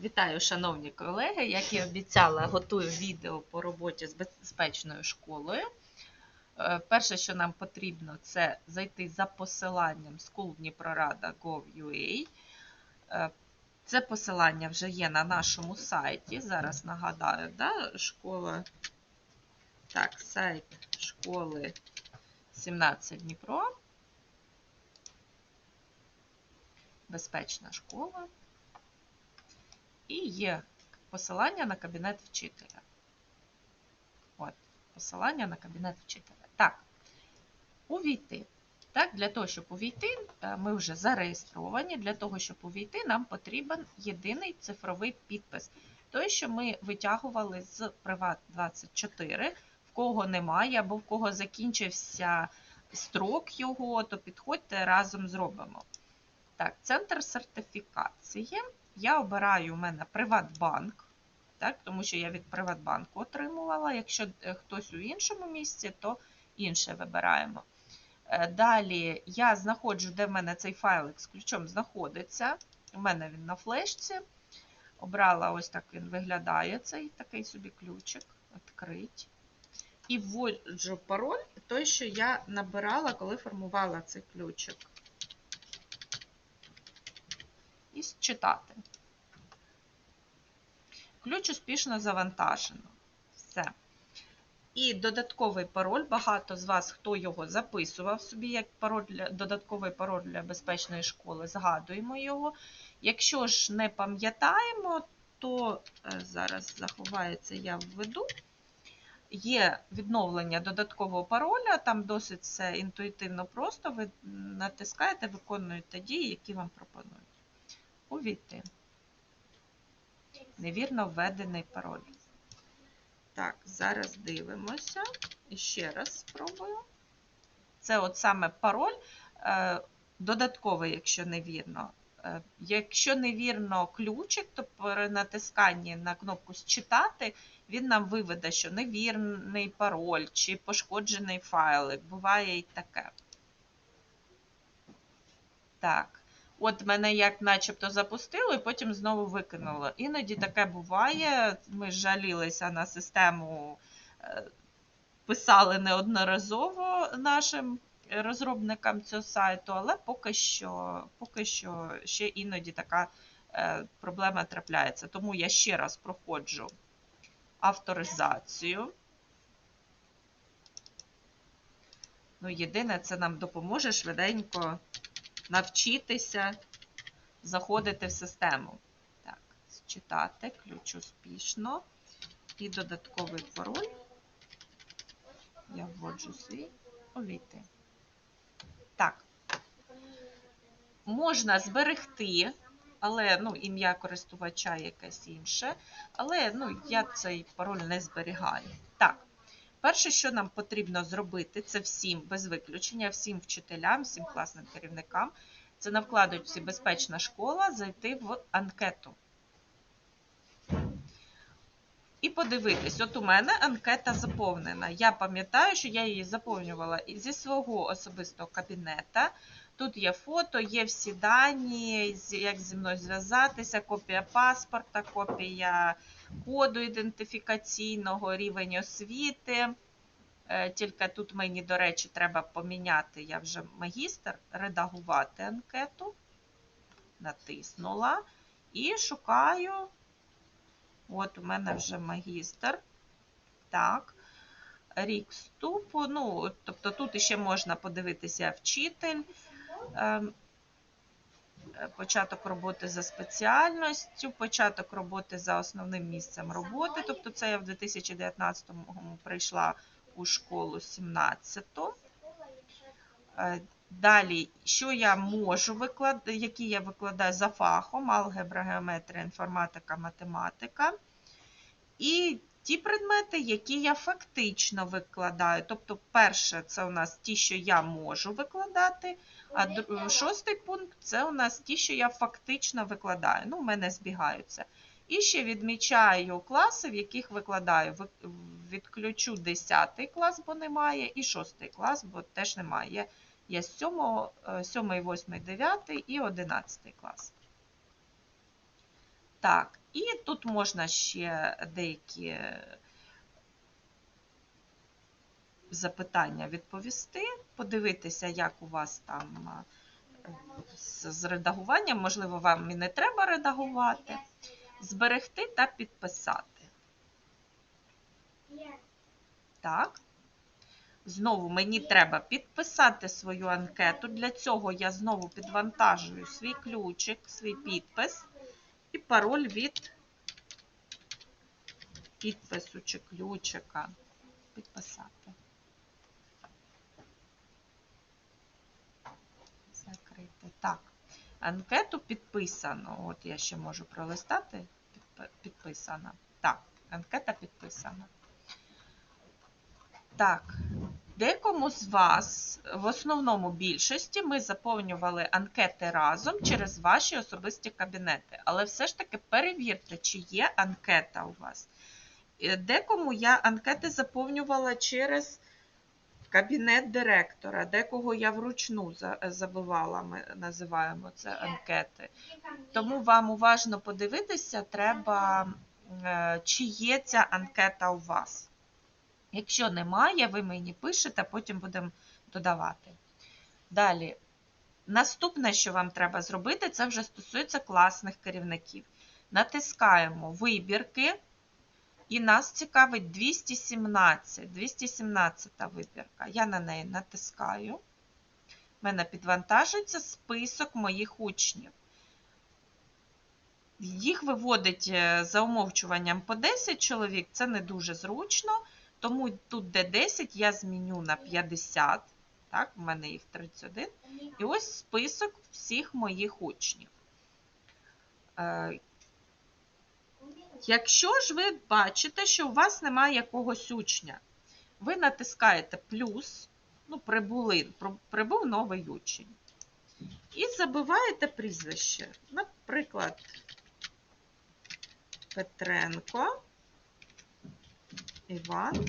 Вітаю, шановні колеги. Як і обіцяла, готую відео по роботі з безпечною школою. Е, Перше, що нам потрібно, це зайти за посиланням school.dniprorada.gov.ua. Е, Це посилання вже є на нашому сайті. Зараз нагадаю, да? школа. Так, сайт школи 17 Дніпро. Безпечна школа. І є посилання на кабінет вчителя. От, посилання на кабінет вчителя. Так, увійти. Так, Для того, щоб увійти, е, ми вже зареєстровані. Для того, щоб увійти, нам потрібен єдиний цифровий підпис. Той, що ми витягували з Приват24, в кого немає, або в кого закінчився строк його, то підходьте разом зробимо. Так, центр сертифікації. Я обираю у мене Приватбанк, так, тому що я від Приватбанку отримувала. Якщо е, хтось у іншому місці, то інше вибираємо. Е, Далі я знаходжу, де в мене цей файлик з ключом знаходиться. У мене він на флешці. Обрала ось так він виглядає, цей такий собі ключик. Відкрить. І вводжу пароль, той, що я набирала, коли формувала цей ключик. І читати. Ключ успішно завантажено. Все. І додатковий пароль. Багато з вас, хто його записував собі як пароль для, додатковий пароль для безпечної школи, згадуємо його. Якщо ж не пам'ятаємо, то е, зараз заховається, я введу. Є відновлення додаткового пароля, там досить все інтуїтивно просто. Ви натискаєте, виконуєте дії, які вам пропонують. Увійти. Невірно введений пароль. Так, зараз дивимося. І ще раз спробую. Це от саме пароль. е, Додатковий, якщо невірно. Е, Якщо невірно ключик, то при натисканні на кнопку Считати він нам виведе, що невірний пароль чи пошкоджений файлик. Буває і таке. Так. От мене як начебто запустило, і потім знову викинуло. Іноді таке буває. Ми жалілися на систему, е, писали неодноразово нашим розробникам цього сайту, але поки що, поки що ще іноді така е, проблема трапляється. Тому я ще раз проходжу авторизацію. Ну, єдине, це нам допоможе швиденько навчитися заходити в систему. Так, читати, ключ успішно. І додатковий пароль. Я вводжу свій увійти. Так. Можна зберегти, але ну, ім'я користувача якесь інше. Але ну, я цей пароль не зберігаю. Так. Перше, що нам потрібно зробити, це всім без виключення, всім вчителям, всім класним керівникам, це на вкладочці Безпечна школа зайти в анкету. І подивитись, от у мене анкета заповнена. Я пам'ятаю, що я її заповнювала зі свого особистого кабінета. Тут є фото, є всі дані, як зі мною зв'язатися, копія паспорта, копія коду ідентифікаційного, рівень освіти. Е, Тільки тут мені, до речі, треба поміняти, я вже магістр, редагувати анкету. Натиснула і шукаю. От у мене вже магістр. Так. Рік вступу. Ну, тобто тут ще можна подивитися вчитель. Ем, Початок роботи за спеціальністю, початок роботи за основним місцем роботи. Тобто, це я в 2019-му прийшла у школу 17-ту. Е, Далі, що я можу викладати, які я викладаю за фахом: алгебра, геометрія, інформатика, математика. І ті предмети, які я фактично викладаю. Тобто, перше, це у нас ті, що я можу викладати. А шостий пункт це у нас ті, що я фактично викладаю. Ну, у мене збігаються. І ще відмічаю класи, в яких викладаю. Відключу 10 клас, бо немає, і 6 клас, бо теж немає. Є 7, 7 8, 9 і 11 клас. Так, І тут можна ще деякі запитання відповісти, подивитися, як у вас там з редагуванням, можливо, вам і не треба редагувати, зберегти та підписати. Так. Знову мені треба підписати свою анкету. Для цього я знову підвантажую свій ключик, свій підпис і пароль від підпису чи ключика. Підписати. Закрити. Так. Анкету підписано. От я ще можу пролистати. Підпи- Підписана. Так, анкета підписана. Так, декому з вас, в основному більшості, ми заповнювали анкети разом через ваші особисті кабінети. Але все ж таки перевірте, чи є анкета у вас. Е, Декому я анкети заповнювала через кабінет директора, декого я вручну за- забивала, ми називаємо це анкети. Тому вам уважно подивитися, треба, е, чи є ця анкета у вас. Якщо немає, ви мені пишете, потім будемо додавати. Далі. Наступне, що вам треба зробити, це вже стосується класних керівників. Натискаємо вибірки, і нас цікавить 217. 217 вибірка. Я на неї натискаю. У мене підвантажується список моїх учнів. Їх виводить е, за умовчуванням по 10 чоловік, це не дуже зручно. Тому тут, де 10, я зміню на 50. Так, в мене їх 31. І ось список всіх моїх учнів. Е, Якщо ж ви бачите, що у вас немає якогось учня, ви натискаєте плюс, ну, прибули, прибув новий учень. І забиваєте прізвище. Наприклад, Петренко Іван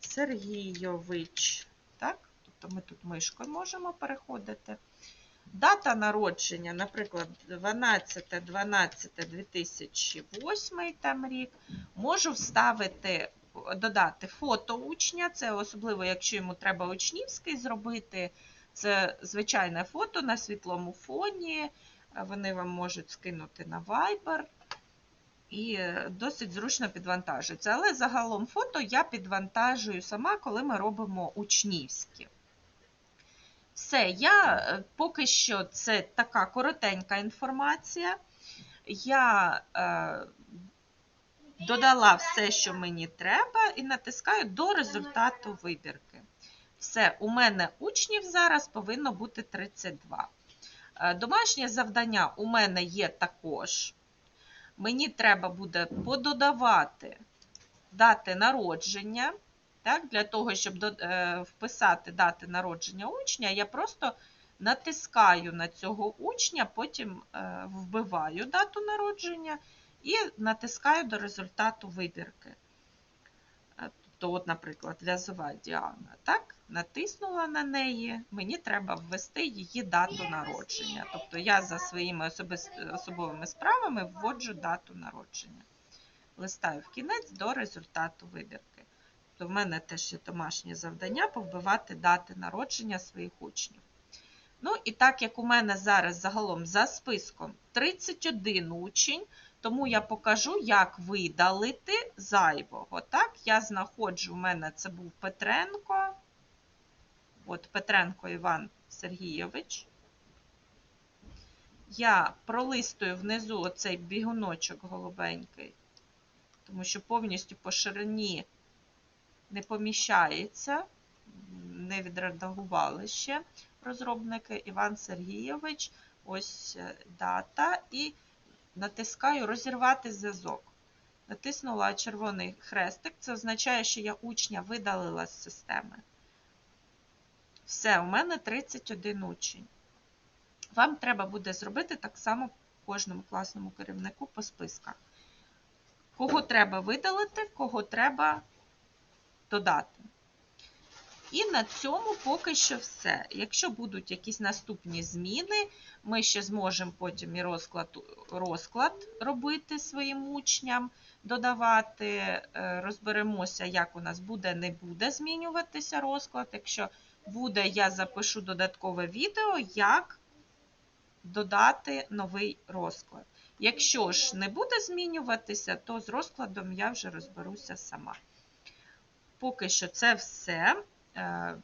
Сергійович. Так? Тобто ми тут мишкою можемо переходити. Дата народження, наприклад, 12-12-2008 там рік. Можу вставити, додати фото учня. Це особливо, якщо йому треба учнівський зробити. Це звичайне фото на світлому фоні. Вони вам можуть скинути на Viber. І е, досить зручно підвантажується. Але загалом фото я підвантажую сама, коли ми робимо учнівські. Все, я е, поки що це така коротенька інформація. Я е, додала все, що мені треба, і натискаю до результату вибірки. Все, у мене учнів зараз повинно бути 32. Е, Домашнє завдання у мене є також. Мені треба буде пододавати дати народження. Так, Для того, щоб е, вписати дати народження учня, я просто натискаю на цього учня, потім е, вбиваю дату народження і натискаю до результату вибірки. Е, Тобто, от, наприклад, в'язова Діана. Так, натиснула на неї, мені треба ввести її дату народження. Тобто я за своїми особовими справами вводжу дату народження. Листаю в кінець до результату вибірки. То в мене теж є домашнє завдання повбивати дати народження своїх учнів. Ну, і так як у мене зараз загалом за списком 31 учень, тому я покажу, як видалити зайвого. Так, я знаходжу, у мене це був Петренко. От Петренко Іван Сергійович. Я пролистую внизу оцей бігуночок голубенький, тому що повністю по ширині не поміщається, не відредагували ще розробники Іван Сергійович. Ось е, дата. І натискаю розірвати зв'язок. Натиснула червоний хрестик. Це означає, що я учня видалила з системи. Все, у мене 31 учень. Вам треба буде зробити так само кожному класному керівнику по списках. Кого треба видалити, кого треба додати. І на цьому поки що все. Якщо будуть якісь наступні зміни, ми ще зможемо потім і розклад, розклад робити своїм учням, додавати, е, розберемося, як у нас буде, не буде змінюватися розклад. Якщо буде, я запишу додаткове відео, як додати новий розклад. Якщо ж не буде змінюватися, то з розкладом я вже розберуся сама. Поки що це все. Е,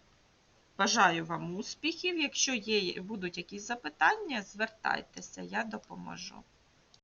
Бажаю вам успіхів. Якщо є, будуть якісь запитання, звертайтеся, я допоможу.